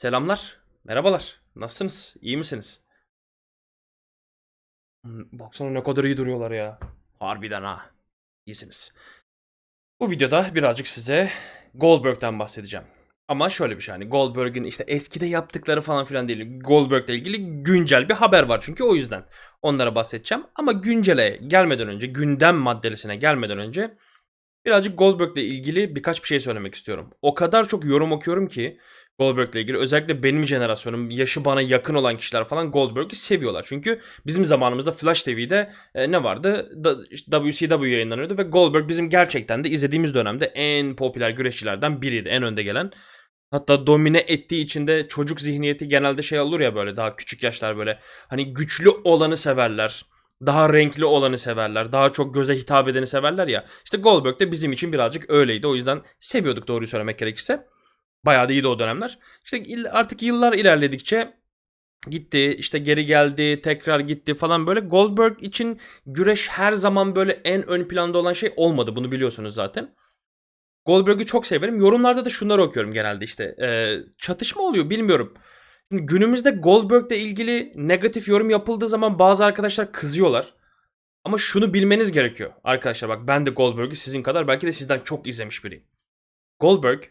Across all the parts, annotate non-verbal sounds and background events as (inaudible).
Selamlar, merhabalar. Nasılsınız? İyi misiniz? Hmm, Baksana ne kadar iyi duruyorlar ya. Harbiden ha. İyisiniz. Bu videoda birazcık size Goldberg'den bahsedeceğim. Ama şöyle bir şey hani Goldberg'in işte eskide yaptıkları falan filan değil. Goldberg'le ilgili güncel bir haber var çünkü o yüzden onlara bahsedeceğim. Ama güncele gelmeden önce, gündem maddelisine gelmeden önce birazcık Goldberg'le ilgili birkaç bir şey söylemek istiyorum. O kadar çok yorum okuyorum ki Goldberg'le ilgili özellikle benim jenerasyonum, yaşı bana yakın olan kişiler falan Goldberg'i seviyorlar. Çünkü bizim zamanımızda Flash TV'de e, ne vardı? Da- WCW yayınlanıyordu ve Goldberg bizim gerçekten de izlediğimiz dönemde en popüler güreşçilerden biriydi. En önde gelen. Hatta domine ettiği için de çocuk zihniyeti genelde şey olur ya böyle daha küçük yaşlar böyle hani güçlü olanı severler. Daha renkli olanı severler. Daha çok göze hitap edeni severler ya. İşte Goldberg de bizim için birazcık öyleydi. O yüzden seviyorduk doğruyu söylemek gerekirse. Bayağı da iyiydi o dönemler. İşte artık yıllar ilerledikçe gitti, işte geri geldi, tekrar gitti falan böyle. Goldberg için güreş her zaman böyle en ön planda olan şey olmadı. Bunu biliyorsunuz zaten. Goldberg'i çok severim. Yorumlarda da şunları okuyorum genelde işte. Ee, çatışma oluyor bilmiyorum. Günümüzde Goldberg'le ilgili negatif yorum yapıldığı zaman bazı arkadaşlar kızıyorlar. Ama şunu bilmeniz gerekiyor. Arkadaşlar bak ben de Goldberg'i sizin kadar belki de sizden çok izlemiş biriyim. Goldberg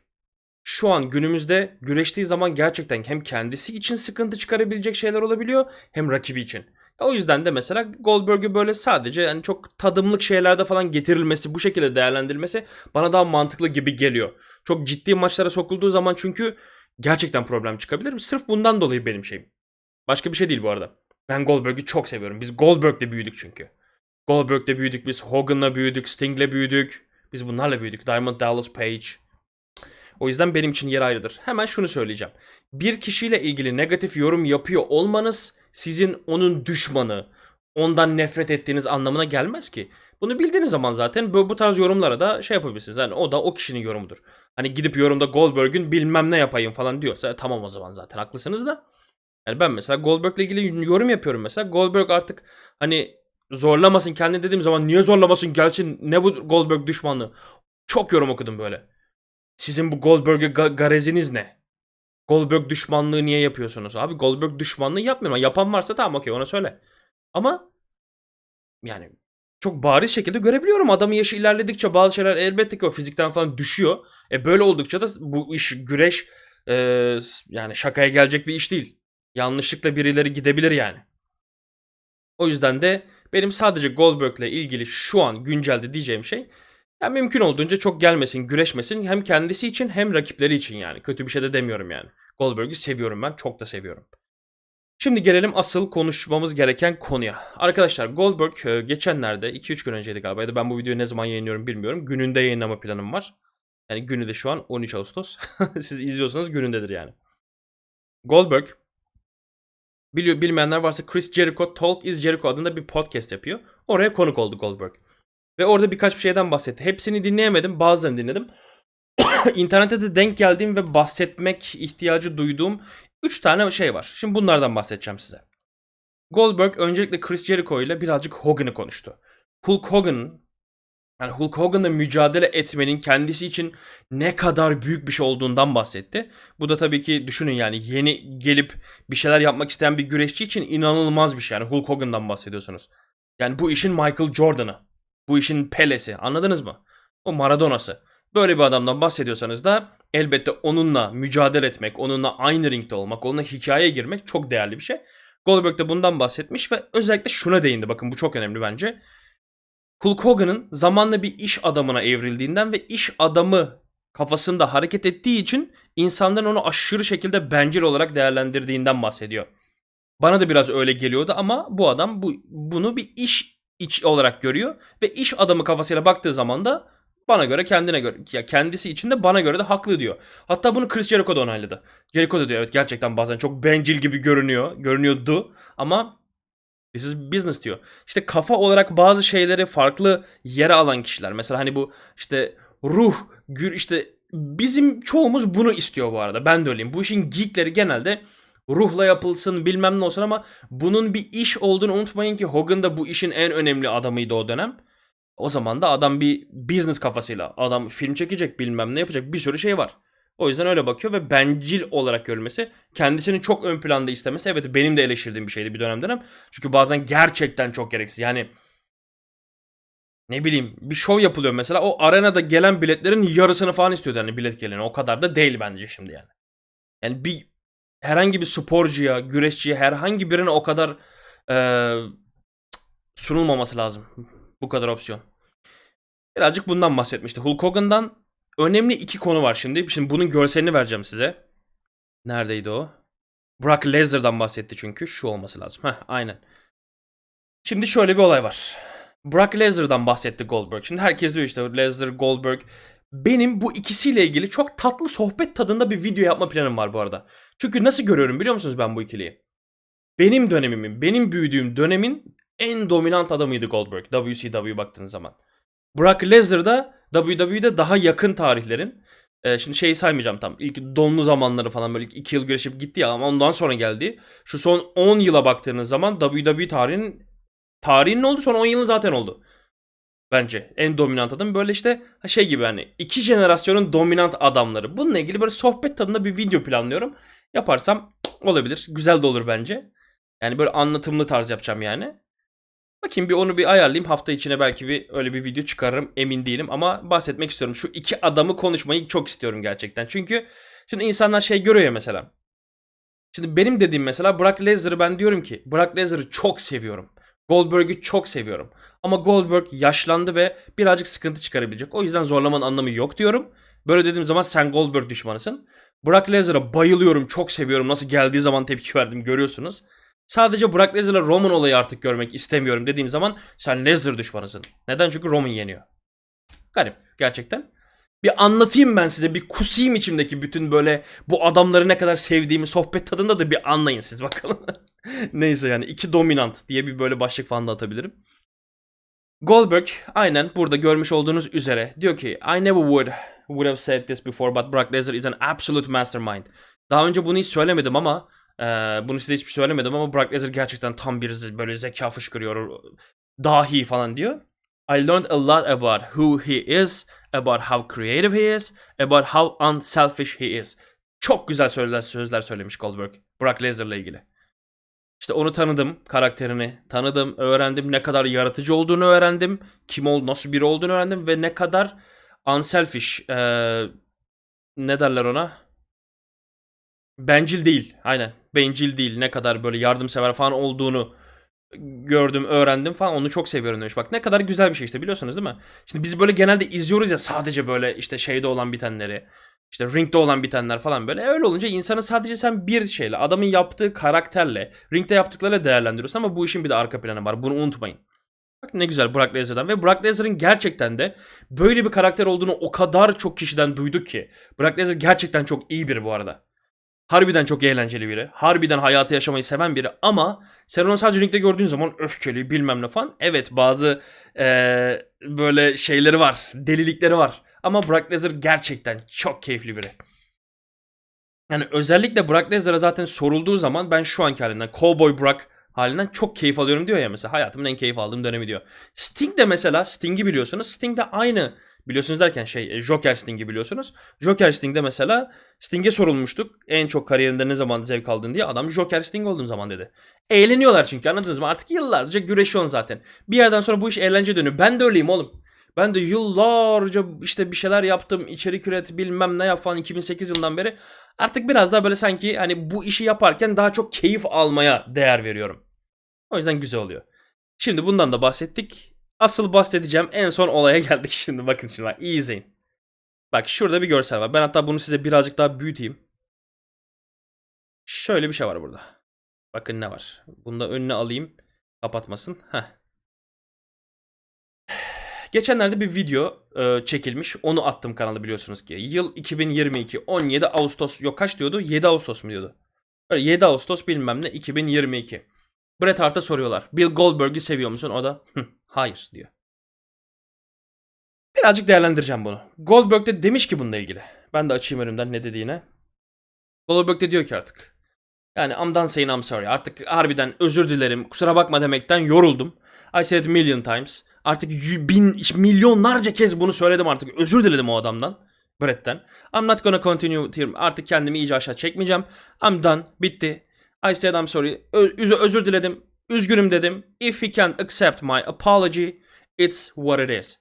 şu an günümüzde güreştiği zaman gerçekten hem kendisi için sıkıntı çıkarabilecek şeyler olabiliyor hem rakibi için. O yüzden de mesela Goldberg'ü böyle sadece yani çok tadımlık şeylerde falan getirilmesi, bu şekilde değerlendirilmesi bana daha mantıklı gibi geliyor. Çok ciddi maçlara sokulduğu zaman çünkü gerçekten problem çıkabilir. Sırf bundan dolayı benim şeyim. Başka bir şey değil bu arada. Ben Goldberg'ü çok seviyorum. Biz Goldberg'le büyüdük çünkü. Goldberg'le büyüdük biz. Hogan'la büyüdük. Sting'le büyüdük. Biz bunlarla büyüdük. Diamond Dallas Page. O yüzden benim için yer ayrıdır. Hemen şunu söyleyeceğim. Bir kişiyle ilgili negatif yorum yapıyor olmanız sizin onun düşmanı, ondan nefret ettiğiniz anlamına gelmez ki. Bunu bildiğiniz zaman zaten bu, bu tarz yorumlara da şey yapabilirsiniz. Yani o da o kişinin yorumudur. Hani gidip yorumda Goldberg'ün bilmem ne yapayım falan diyorsa tamam o zaman zaten haklısınız da. Yani ben mesela Goldberg'le ilgili yorum yapıyorum mesela. Goldberg artık hani zorlamasın kendini dediğim zaman niye zorlamasın gelsin ne bu Goldberg düşmanlığı. Çok yorum okudum böyle. Sizin bu Goldberg'e ga- gareziniz ne? Goldberg düşmanlığı niye yapıyorsunuz? Abi Goldberg düşmanlığı yapmıyorum. Yapan varsa tamam okey ona söyle. Ama yani çok bariz şekilde görebiliyorum. Adamın yaşı ilerledikçe bazı şeyler elbette ki o fizikten falan düşüyor. E böyle oldukça da bu iş güreş e, yani şakaya gelecek bir iş değil. Yanlışlıkla birileri gidebilir yani. O yüzden de benim sadece Goldberg'le ilgili şu an güncelde diyeceğim şey ya mümkün olduğunca çok gelmesin, güreşmesin hem kendisi için hem rakipleri için yani. Kötü bir şey de demiyorum yani. Goldberg'i seviyorum ben, çok da seviyorum. Şimdi gelelim asıl konuşmamız gereken konuya. Arkadaşlar Goldberg e, geçenlerde 2-3 gün önceydi galiba ya da ben bu videoyu ne zaman yayınlıyorum bilmiyorum. Gününde yayınlama planım var. Yani günü de şu an 13 Ağustos. (laughs) Siz izliyorsanız günündedir yani. Goldberg biliyor bilmeyenler varsa Chris Jericho Talk is Jericho adında bir podcast yapıyor. Oraya konuk oldu Goldberg. Ve orada birkaç bir şeyden bahsetti. Hepsini dinleyemedim, bazılarını dinledim. (coughs) İnternette de denk geldiğim ve bahsetmek ihtiyacı duyduğum 3 tane şey var. Şimdi bunlardan bahsedeceğim size. Goldberg öncelikle Chris Jericho ile birazcık Hogan'ı konuştu. Hulk Hogan yani Hulk Hogan'la mücadele etmenin kendisi için ne kadar büyük bir şey olduğundan bahsetti. Bu da tabii ki düşünün yani yeni gelip bir şeyler yapmak isteyen bir güreşçi için inanılmaz bir şey. Yani Hulk Hogan'dan bahsediyorsunuz. Yani bu işin Michael Jordan'ı. Bu işin Pele'si. Anladınız mı? O Maradona'sı. Böyle bir adamdan bahsediyorsanız da elbette onunla mücadele etmek, onunla aynı ringde olmak, onunla hikayeye girmek çok değerli bir şey. Goldberg de bundan bahsetmiş ve özellikle şuna değindi. Bakın bu çok önemli bence. Hulk Hogan'ın zamanla bir iş adamına evrildiğinden ve iş adamı kafasında hareket ettiği için insanların onu aşırı şekilde bencil olarak değerlendirdiğinden bahsediyor. Bana da biraz öyle geliyordu ama bu adam bu bunu bir iş iç olarak görüyor ve iş adamı kafasıyla baktığı zaman da bana göre kendine göre ya kendisi için de bana göre de haklı diyor. Hatta bunu Chris Jericho da onayladı. Jericho da diyor evet gerçekten bazen çok bencil gibi görünüyor, görünüyordu ama this is business diyor. İşte kafa olarak bazı şeyleri farklı yere alan kişiler. Mesela hani bu işte ruh, gür işte bizim çoğumuz bunu istiyor bu arada. Ben de öyleyim. Bu işin geekleri genelde ruhla yapılsın bilmem ne olsun ama bunun bir iş olduğunu unutmayın ki Hogan da bu işin en önemli adamıydı o dönem. O zaman da adam bir business kafasıyla adam film çekecek bilmem ne yapacak bir sürü şey var. O yüzden öyle bakıyor ve bencil olarak görülmesi, kendisini çok ön planda istemesi evet benim de eleştirdiğim bir şeydi bir dönem dönem. Çünkü bazen gerçekten çok gereksiz. Yani ne bileyim bir şov yapılıyor mesela o arenada gelen biletlerin yarısını falan istiyordu yani bilet geleni. O kadar da değil bence şimdi yani. Yani bir herhangi bir sporcuya, güreşçiye herhangi birine o kadar eee, sunulmaması lazım. Bu kadar opsiyon. Birazcık bundan bahsetmişti. Hulk Hogan'dan önemli iki konu var şimdi. Şimdi bunun görselini vereceğim size. Neredeydi o? Brock Lesnar'dan bahsetti çünkü. Şu olması lazım. Heh, aynen. Şimdi şöyle bir olay var. Brock Lesnar'dan bahsetti Goldberg. Şimdi herkes diyor işte Lesnar, Goldberg. Benim bu ikisiyle ilgili çok tatlı sohbet tadında bir video yapma planım var bu arada. Çünkü nasıl görüyorum biliyor musunuz ben bu ikiliyi? Benim dönemimin, benim büyüdüğüm dönemin en dominant adamıydı Goldberg. WCW baktığınız zaman. Brock Lesnar da WWE'de daha yakın tarihlerin. e, şimdi şeyi saymayacağım tam. İlk donlu zamanları falan böyle 2 yıl güreşip gitti ya ama ondan sonra geldi. Şu son 10 yıla baktığınız zaman WWE tarihinin tarihinin oldu son 10 yılın zaten oldu. Bence en dominant adam böyle işte şey gibi hani iki jenerasyonun dominant adamları. Bununla ilgili böyle sohbet tadında bir video planlıyorum. Yaparsam olabilir. Güzel de olur bence. Yani böyle anlatımlı tarz yapacağım yani. Bakayım bir onu bir ayarlayayım. Hafta içine belki bir öyle bir video çıkarırım. Emin değilim ama bahsetmek istiyorum. Şu iki adamı konuşmayı çok istiyorum gerçekten. Çünkü şimdi insanlar şey görüyor ya mesela. Şimdi benim dediğim mesela Brock Lesnar'ı ben diyorum ki Brock Lesnar'ı çok seviyorum. Goldberg'ü çok seviyorum. Ama Goldberg yaşlandı ve birazcık sıkıntı çıkarabilecek. O yüzden zorlamanın anlamı yok diyorum. Böyle dediğim zaman sen Goldberg düşmanısın. Brock Lesnar'a bayılıyorum, çok seviyorum. Nasıl geldiği zaman tepki verdim görüyorsunuz. Sadece Brock Lesnar'la Roman olayı artık görmek istemiyorum dediğim zaman sen Lesnar düşmanısın. Neden? Çünkü Roman yeniyor. Garip gerçekten. Bir anlatayım ben size bir kusayım içimdeki bütün böyle bu adamları ne kadar sevdiğimi sohbet tadında da bir anlayın siz bakalım. (laughs) (laughs) Neyse yani iki dominant diye bir böyle başlık falan da atabilirim. Goldberg aynen burada görmüş olduğunuz üzere diyor ki I never would would have said this before but Brock Lesnar is an absolute mastermind. Daha önce bunu hiç söylemedim ama e, bunu size hiçbir söylemedim ama Brock Lesnar gerçekten tam bir böyle zeka fışkırıyor. Dahi falan diyor. I learned a lot about who he is, about how creative he is, about how unselfish he is. Çok güzel sözler, sözler söylemiş Goldberg Brock Lesnar'la ilgili. İşte onu tanıdım, karakterini tanıdım, öğrendim ne kadar yaratıcı olduğunu öğrendim, kim ol, nasıl biri olduğunu öğrendim ve ne kadar unselfish, eee, ne derler ona? Bencil değil, aynen. Bencil değil, ne kadar böyle yardımsever falan olduğunu gördüm, öğrendim falan. Onu çok seviyorum demiş. Bak ne kadar güzel bir şey işte biliyorsunuz değil mi? Şimdi biz böyle genelde izliyoruz ya sadece böyle işte şeyde olan bitenleri. İşte ringde olan bitenler falan böyle. Öyle olunca insanı sadece sen bir şeyle, adamın yaptığı karakterle, ringde yaptıklarıyla değerlendiriyorsun ama bu işin bir de arka planı var. Bunu unutmayın. Bak ne güzel Brock Lesnar'dan ve Brock Lesnar'ın gerçekten de böyle bir karakter olduğunu o kadar çok kişiden duyduk ki. Brock Lesnar gerçekten çok iyi biri bu arada. Harbiden çok eğlenceli biri. Harbiden hayatı yaşamayı seven biri ama sen onu sadece ringde gördüğün zaman öfkeli bilmem ne falan. Evet bazı eee, böyle şeyleri var. Delilikleri var. Ama Brock Lesnar gerçekten çok keyifli biri. Yani özellikle Brock Lesnar'a zaten sorulduğu zaman ben şu anki halinden Cowboy Brock halinden çok keyif alıyorum diyor ya mesela. Hayatımın en keyif aldığım dönemi diyor. Sting de mesela Sting'i biliyorsunuz. Sting de aynı biliyorsunuz derken şey e, Joker Sting'i biliyorsunuz. Joker Sting'de mesela Sting'e sorulmuştuk. En çok kariyerinde ne zaman zevk aldın diye. Adam Joker Sting olduğum zaman dedi. Eğleniyorlar çünkü anladınız mı? Artık yıllarca güreşiyorsun zaten. Bir yerden sonra bu iş eğlence dönüyor. Ben de öyleyim oğlum. Ben de yıllarca işte bir şeyler yaptım. içerik üret bilmem ne yap falan 2008 yılından beri. Artık biraz daha böyle sanki hani bu işi yaparken daha çok keyif almaya değer veriyorum. O yüzden güzel oluyor. Şimdi bundan da bahsettik. Asıl bahsedeceğim en son olaya (laughs) geldik şimdi. Bakın şimdi bak iyi izleyin. Bak şurada bir görsel var. Ben hatta bunu size birazcık daha büyüteyim. Şöyle bir şey var burada. Bakın ne var. Bunu da önüne alayım. Kapatmasın. Heh. Geçenlerde bir video e, çekilmiş. Onu attım kanala biliyorsunuz ki. Yıl 2022. 17 Ağustos. Yok kaç diyordu? 7 Ağustos mu diyordu? Böyle 7 Ağustos bilmem ne 2022. Bret Hart'a soruyorlar. Bill Goldberg'i seviyor musun? O da "Hı, hayır diyor. Birazcık değerlendireceğim bunu. Goldberg de demiş ki bununla ilgili. Ben de açayım önümden ne dediğine. Goldberg de diyor ki artık. Yani I'm done saying I'm sorry. Artık harbiden özür dilerim. Kusura bakma demekten yoruldum. I said a million times. Artık bin, milyonlarca kez bunu söyledim artık. Özür diledim o adamdan. Brett'ten. I'm not gonna continue here. Artık kendimi iyice aşağı çekmeyeceğim. I'm done. Bitti. I said I'm sorry. Öz- özür diledim. Üzgünüm dedim. If he can't accept my apology, it's what it is.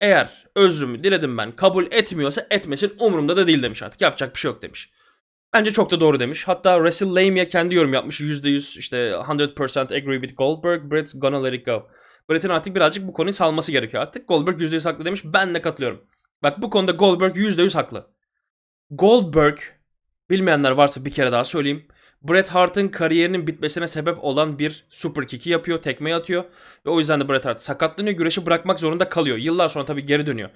Eğer özrümü diledim ben kabul etmiyorsa etmesin umurumda da değil demiş artık. Yapacak bir şey yok demiş. Bence çok da doğru demiş. Hatta WrestleMania kendi yorum yapmış. %100 işte 100% agree with Goldberg. Brett's gonna let it go. Brett'in artık birazcık bu konuyu salması gerekiyor artık. Goldberg %100 haklı demiş. Ben de katılıyorum. Bak bu konuda Goldberg %100 haklı. Goldberg bilmeyenler varsa bir kere daha söyleyeyim. Bret Hart'ın kariyerinin bitmesine sebep olan bir super kick'i yapıyor, tekmeyi atıyor. Ve o yüzden de Bret Hart sakatlanıyor, güreşi bırakmak zorunda kalıyor. Yıllar sonra tabii geri dönüyor.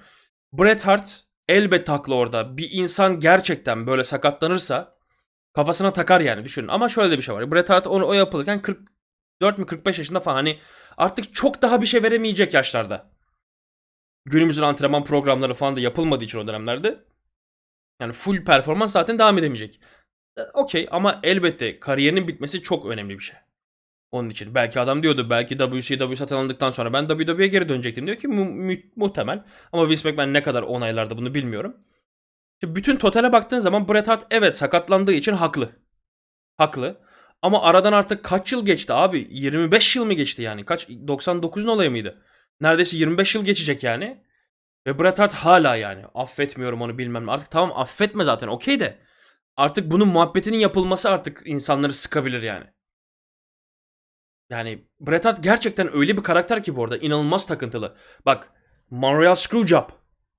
Bret Hart elbette haklı orada. Bir insan gerçekten böyle sakatlanırsa kafasına takar yani düşünün. Ama şöyle de bir şey var. Bret Hart onu o yapılırken 44 mü 45 yaşında falan hani artık çok daha bir şey veremeyecek yaşlarda. Günümüzün antrenman programları falan da yapılmadığı için o dönemlerde. Yani full performans zaten devam edemeyecek. E, Okey ama elbette kariyerinin bitmesi çok önemli bir şey. Onun için. Belki adam diyordu belki WCW satın alındıktan sonra ben WWE'ye geri dönecektim diyor ki mu- mu- muhtemel. Ama Vince McMahon ne kadar onaylarda bunu bilmiyorum. Şimdi bütün totale baktığın zaman Bret Hart evet sakatlandığı için haklı. Haklı. Ama aradan artık kaç yıl geçti abi? 25 yıl mı geçti yani? Kaç 99'un olayı mıydı? Neredeyse 25 yıl geçecek yani. Ve Bret Hart hala yani affetmiyorum onu bilmem. Artık tamam affetme zaten okey de. Artık bunun muhabbetinin yapılması artık insanları sıkabilir yani. Yani Bret Hart gerçekten öyle bir karakter ki bu arada inanılmaz takıntılı. Bak Montreal Screwjob.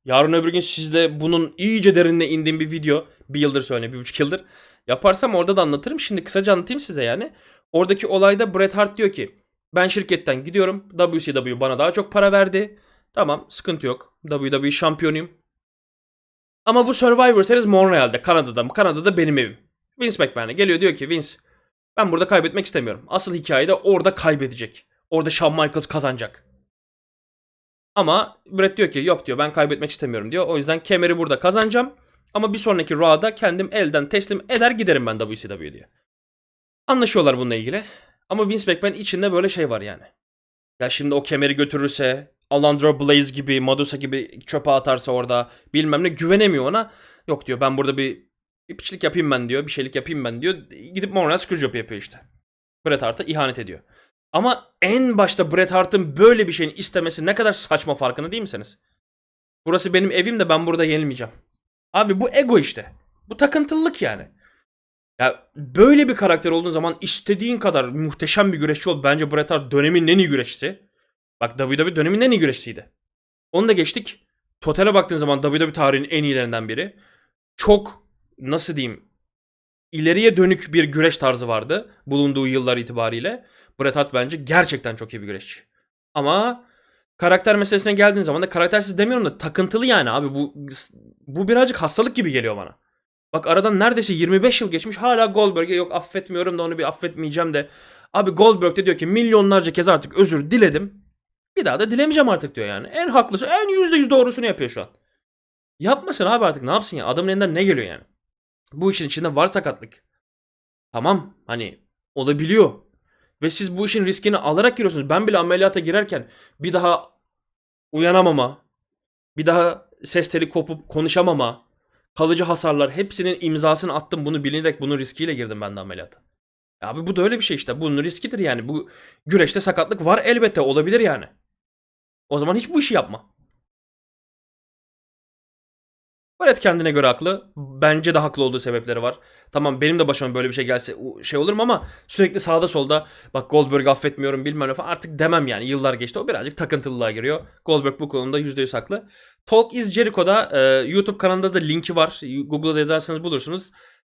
Yarın öbür gün sizde bunun iyice derinine indiğim bir video. Bir yıldır söyle, bir buçuk yıldır. Yaparsam orada da anlatırım. Şimdi kısaca anlatayım size yani. Oradaki olayda Bret Hart diyor ki ben şirketten gidiyorum. WCW bana daha çok para verdi. Tamam sıkıntı yok. WWE şampiyonuyum. Ama bu Survivor Series Montreal'de, Kanada'da. Kanada'da benim evim. Vince McMahon'a geliyor diyor ki Vince ben burada kaybetmek istemiyorum. Asıl hikayede orada kaybedecek. Orada Shawn Michaels kazanacak. Ama Brett diyor ki yok diyor ben kaybetmek istemiyorum diyor. O yüzden kemeri burada kazanacağım. Ama bir sonraki Raw'da kendim elden teslim eder giderim ben WCW diye. Anlaşıyorlar bununla ilgili. Ama Vince McMahon içinde böyle şey var yani. Ya şimdi o kemeri götürürse Alundra Blaze gibi, Madusa gibi çöpe atarsa orada bilmem ne güvenemiyor ona. Yok diyor ben burada bir, bir piçlik yapayım ben diyor. Bir şeylik yapayım ben diyor. Gidip Montreal Screwjob yapıyor işte. Bret Hart'a ihanet ediyor. Ama en başta Bret Hart'ın böyle bir şeyin istemesi ne kadar saçma farkında değil misiniz? Burası benim evim de ben burada yenilmeyeceğim. Abi bu ego işte. Bu takıntılılık yani. Ya böyle bir karakter olduğun zaman istediğin kadar muhteşem bir güreşçi ol. Bence Bret Hart dönemin en iyi güreşçisi. Bak WWE dönemin en iyi güreşçisiydi. Onu da geçtik. Totale baktığın zaman WWE tarihinin en iyilerinden biri. Çok nasıl diyeyim ileriye dönük bir güreş tarzı vardı bulunduğu yıllar itibariyle. Bret Hart bence gerçekten çok iyi bir güreşçi. Ama karakter meselesine geldiğin zaman da karaktersiz demiyorum da takıntılı yani abi bu bu birazcık hastalık gibi geliyor bana. Bak aradan neredeyse 25 yıl geçmiş hala Goldberg'e yok affetmiyorum da onu bir affetmeyeceğim de. Abi Goldberg de diyor ki milyonlarca kez artık özür diledim. Bir daha da dilemeyeceğim artık diyor yani. En haklısı en %100 doğrusunu yapıyor şu an. Yapmasın abi artık ne yapsın ya adamın elinden ne geliyor yani. Bu işin içinde var sakatlık. Tamam hani olabiliyor. Ve siz bu işin riskini alarak giriyorsunuz. Ben bile ameliyata girerken bir daha uyanamama, bir daha ses teli kopup konuşamama, kalıcı hasarlar hepsinin imzasını attım. Bunu bilerek bunun riskiyle girdim ben de ameliyata. Abi bu da öyle bir şey işte. Bunun riskidir yani. Bu güreşte sakatlık var elbette olabilir yani. O zaman hiç bu işi yapma. Bret kendine göre haklı. Bence de haklı olduğu sebepleri var. Tamam benim de başıma böyle bir şey gelse şey olurum ama sürekli sağda solda bak Goldberg affetmiyorum bilmem ne falan artık demem yani. Yıllar geçti o birazcık takıntılılığa giriyor. Goldberg bu konuda %100 haklı. Talk is Jericho'da e, YouTube kanalında da linki var. Google'da yazarsanız bulursunuz.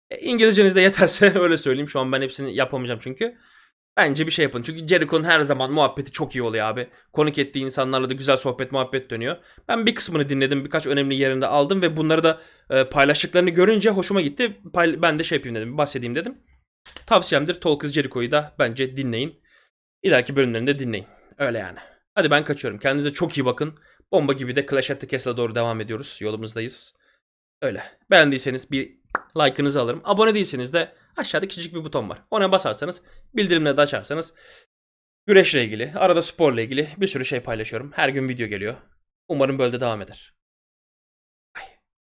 E, İngilizceniz de yeterse (laughs) öyle söyleyeyim. Şu an ben hepsini yapamayacağım çünkü. Bence bir şey yapın. Çünkü Jericho'nun her zaman muhabbeti çok iyi oluyor abi. Konuk ettiği insanlarla da güzel sohbet muhabbet dönüyor. Ben bir kısmını dinledim. Birkaç önemli yerinde aldım ve bunları da e, paylaştıklarını görünce hoşuma gitti. Pay- ben de şey yapayım dedim. Bahsedeyim dedim. Tavsiyemdir. Talk Jericho'yu da bence dinleyin. İleriki bölümlerinde dinleyin. Öyle yani. Hadi ben kaçıyorum. Kendinize çok iyi bakın. Bomba gibi de Clash at the Castle'a doğru devam ediyoruz. Yolumuzdayız. Öyle. Beğendiyseniz bir like'ınızı alırım. Abone değilseniz de aşağıda küçük bir buton var. Ona basarsanız, bildirimleri de açarsanız güreşle ilgili, arada sporla ilgili bir sürü şey paylaşıyorum. Her gün video geliyor. Umarım böyle de devam eder.